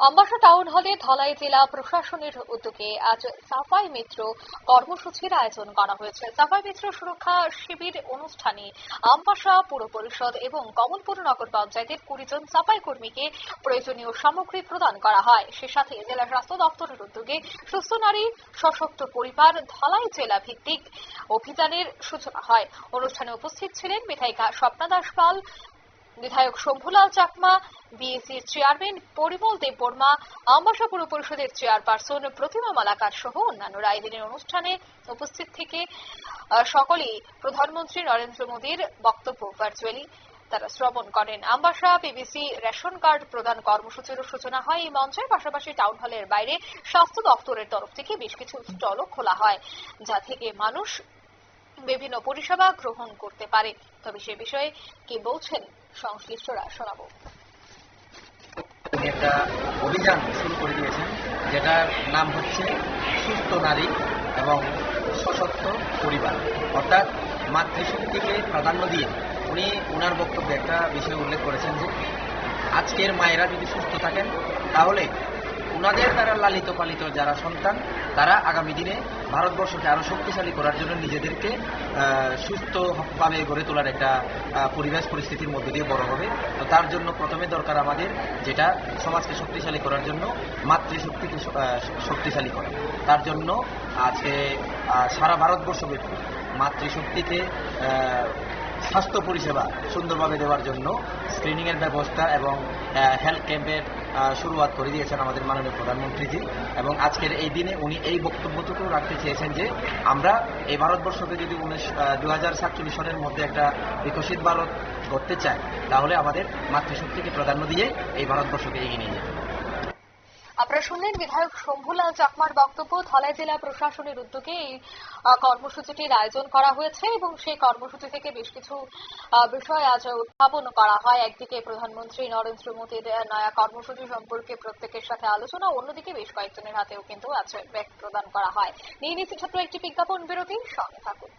Ambassa town হলে ধলাই জেলা প্রশাসনের উদ্যোগে আজ সাফাই মিত্র কর্মসূচির আয়োজন করা হয়েছে। সাফাই মিত্র সুরক্ষা শিবির অনুষ্ঠানে আমবাসা পুর পরিষদ এবং কমলপুর নগর পঞ্চায়েতের কুড়ি জন সাফাই কর্মীকে প্রয়োজনীয় সামগ্রী প্রদান করা হয়। সে সাথে জেলা স্বাস্থ্য দপ্তরের উদ্যোগে সুস্থ নারী, সশক্ত পরিবার, ধলাই জেলা ভিত্তিক অভিযানের সূচনা হয়। অনুষ্ঠানে উপস্থিত ছিলেন বিধায়িকা স্বপ্না দাস পাল বিধায়ক শম্ভুলাল চাকমা, বিএসির চেয়ারম্যান পরিমল দেববর্মা আমবাসা পুর পরিষদের চেয়ারপারসন প্রতিমা মালাকার সহ অন্যান্যরা এদিনের অনুষ্ঠানে উপস্থিত থেকে সকলেই প্রধানমন্ত্রী নরেন্দ্র মোদীর বক্তব্য ভার্চুয়ালি তারা শ্রবণ করেন। আমবাসা পিবিসি রেশন কার্ড প্রদান কর্মসূচির সূচনা হয় এই মঞ্চের পাশাপাশি টাউন হলের বাইরে স্বাস্থ্য দপ্তরের তরফ থেকে বেশ কিছু স্টলও খোলা হয়, যা থেকে মানুষ বিভিন্ন পরিষেবা গ্রহণ করতে পারে। তবে সে বিষয়ে কি বলছেন সংশ্লিষ্টরা শোনাবো। একটা অভিযান শুরু করে দিয়েছেন, যেটার নাম হচ্ছে সুস্থ নারী এবং সশক্ত পরিবার। অর্থাৎ মাতৃশক্তিকে প্রাধান্য দিয়ে উনি ওনার বক্তব্যে একটা বিষয় উল্লেখ করেছেন যে, আজকের মায়েরা যদি সুস্থ থাকেন, তাহলে ওনাদের দ্বারা লালিত পালিত যারা সন্তান, তারা আগামী দিনে ভারতবর্ষকে আরও শক্তিশালী করার জন্য নিজেদেরকে সুস্থভাবে গড়ে তোলার একটা পরিবেশ পরিস্থিতির মধ্যে দিয়ে বড় হবে। তো তার জন্য প্রথমে দরকার আমাদের যেটা সমাজকে শক্তিশালী করার জন্য, মাতৃশক্তিকে শক্তিশালী করা। তার জন্য আজকে সারা ভারতবর্ষ ব্যাপী মাতৃশক্তিকে স্বাস্থ্য পরিষেবা সুন্দরভাবে দেওয়ার জন্য স্ক্রিনিং এর ব্যবস্থা এবং হেলথ ক্যাম্পের শুরুয়াত করে দিয়েছেন আমাদের মাননীয় প্রধানমন্ত্রীজি এবং আজকের এই দিনে উনি এই বক্তব্যটুকু রাখতে চেয়েছেন যে আমরা এই ভারতবর্ষকে যদি উনিশ দু হাজার সাতচল্লিশ সনের মধ্যে একটা বিকশিত ভারত করতে চাই, তাহলে আমাদের মাতৃশক্তিকে প্রাধান্য দিয়ে এই ভারতবর্ষকে এগিয়ে নিয়ে যেতে। আপনারা শুনলেন বিধায়ক শম্ভুলাল চাকমার বক্তব্য। ধলাই জেলা প্রশাসনের উদ্যোগে এই কর্মসূচিটির আয়োজন করা হয়েছে এবং সেই কর্মসূচি থেকে বেশ কিছু বিষয় আজ উত্থাপন করা হয়। একদিকে প্রধানমন্ত্রী নরেন্দ্র মোদীর নয়া কর্মসূচি সম্পর্কে প্রত্যেকের সাথে আলোচনা, অন্যদিকে বেশ কয়েকজনের হাতেও কিন্তু আজ ব্যাগ প্রদান করা হয়। নিয়ে নিচ্ছে ছোট্ট একটি বিজ্ঞাপন বিরতি সঙ্গে থাকুন।